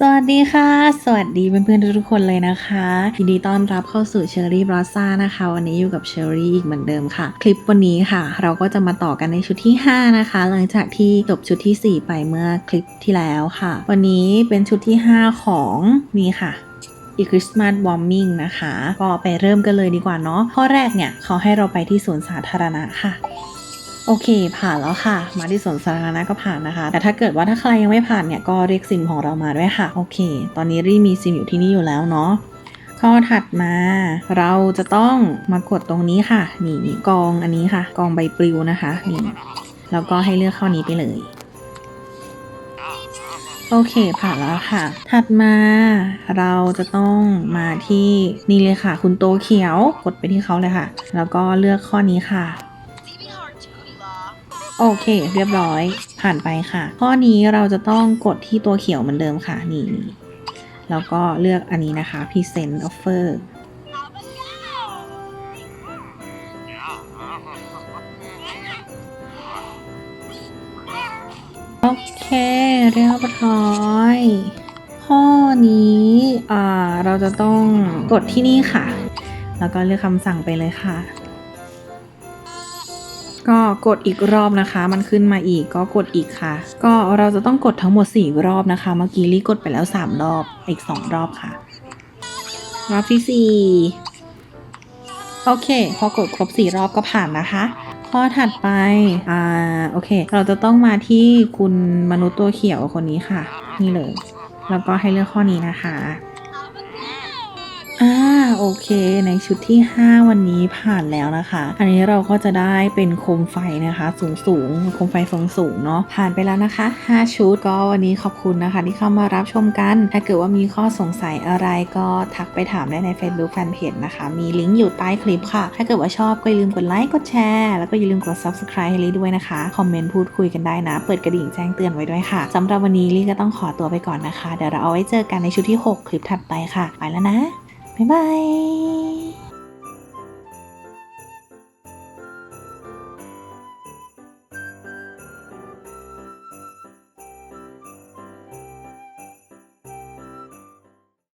สวัสดีค่ะ สวัสดีเพื่อนๆทุกๆคนเลยนะคะยินดีต้อนรับเข้าสู่เชอรี่บรอซ่านะคะ วันนี้อยู่กับเชอรี่อีกเหมือนเดิมค่ะ คลิปวันนี้ค่ะ เราก็จะมาต่อกันในชุดที่ 5 นะคะ หลังจากที่จบชุดทีสี่4 ไปเมื่อคลิปที่แล้วค่ะ วันนี้เป็นชุดที่ 5 ของนี่ค่ะอีคริสต์มาสบอมมิงนะคะ ก็ไปเริ่มกันเลยดีกว่าเนาะข้อแรกเนี่ยเขาให้เราไปที่สวนสาธารณะค่ะ โอเค ผ่านแล้วค่ะ มาที่สวนสาธารณะก็ผ่านนะคะ แต่ถ้าเกิดว่าถ้าใครยังไม่ผ่านเนี่ยก็เรียกซิมของเรามาด้วยค่ะ โอเค ตอนนี้รีมีซิมอยู่ที่นี่อยู่แล้วเนาะข้อถัดมา เราจะต้องมากดตรงนี้ค่ะ นี่กองอันนี้ค่ะ กองใบปลิวนะคะนี่แล้วก็ให้เลือกข้อนี้ไปเลยโอเคผ่านแล้วค่ะ ถัดมาเราจะต้องมาที่นี่เลยค่ะ คุณโตเขียวกดไปที่เขาเลยค่ะ แล้วก็เลือกข้อนี้ค่ะ โอเค เรียบร้อยผ่านไปค่ะ ข้อนี้เราจะต้องกดที่ตัวเขียวเหมือนเดิมค่ะ นี่นี่แล้วก็เลือกอันนี้นะคะ present offer โอเค เรียบร้อย ข้อนี้อ่าเราจะต้องกดที่นี่ค่ะ แล้วก็เลือกคำสั่งไปเลยค่ะ ก็กดอีกรอบนะคะ มันขึ้นมาอีกก็กดอีกค่ะ ก็เราจะต้องกดทั้งหมด 4 รอบนะคะ เมื่อกี้ลี่กดไปแล้ว 3 รอบ อีก 2 รอบค่ะ รอบที่ 4 โอเค พอกดครบ 4 รอบก็ผ่านนะคะ ข้อถัดไป อ่า โอเค เราจะต้องมาที่คุณมนุษย์ตัวเขียวคนนี้ค่ะ นี่เลย แล้วก็ให้เลือกข้อนี้นะคะ อ่าโอเคในชุดที่ 5 วันนี้ผ่านแล้วนะคะ อันนี้เราก็จะได้เป็นโคมไฟนะคะ สูงสูงโคมไฟทรงสูงเนาะผ่านไปแล้วนะคะ 5 ชุดก็วันนี้ขอบคุณนะคะ ที่เข้ามารับชมกัน ถ้าเกิดว่ามีข้อสงสัยอะไรก็ทักไปถามได้ใน Facebook Fanpage นะคะ มีลิงก์อยู่ใต้คลิปค่ะ ถ้าเกิดว่าชอบก็อย่าลืมกดไลค์กดแชร์แล้วก็อย่าลืมกด Subscribe ให้ลี่ด้วยนะคะคอมเมนต์พูดคุยกันได้นะ เปิดกระดิ่งแจ้งเตือนไว้ด้วยค่ะสำหรับวันนี้ลี่ก็ต้องขอตัวไปก่อนนะคะเดี๋ยวเราเอาไว้เจอกันในชุดที่ 6 คลิปถัดไปค่ะ ไปแล้วนะ บ๊ายบาย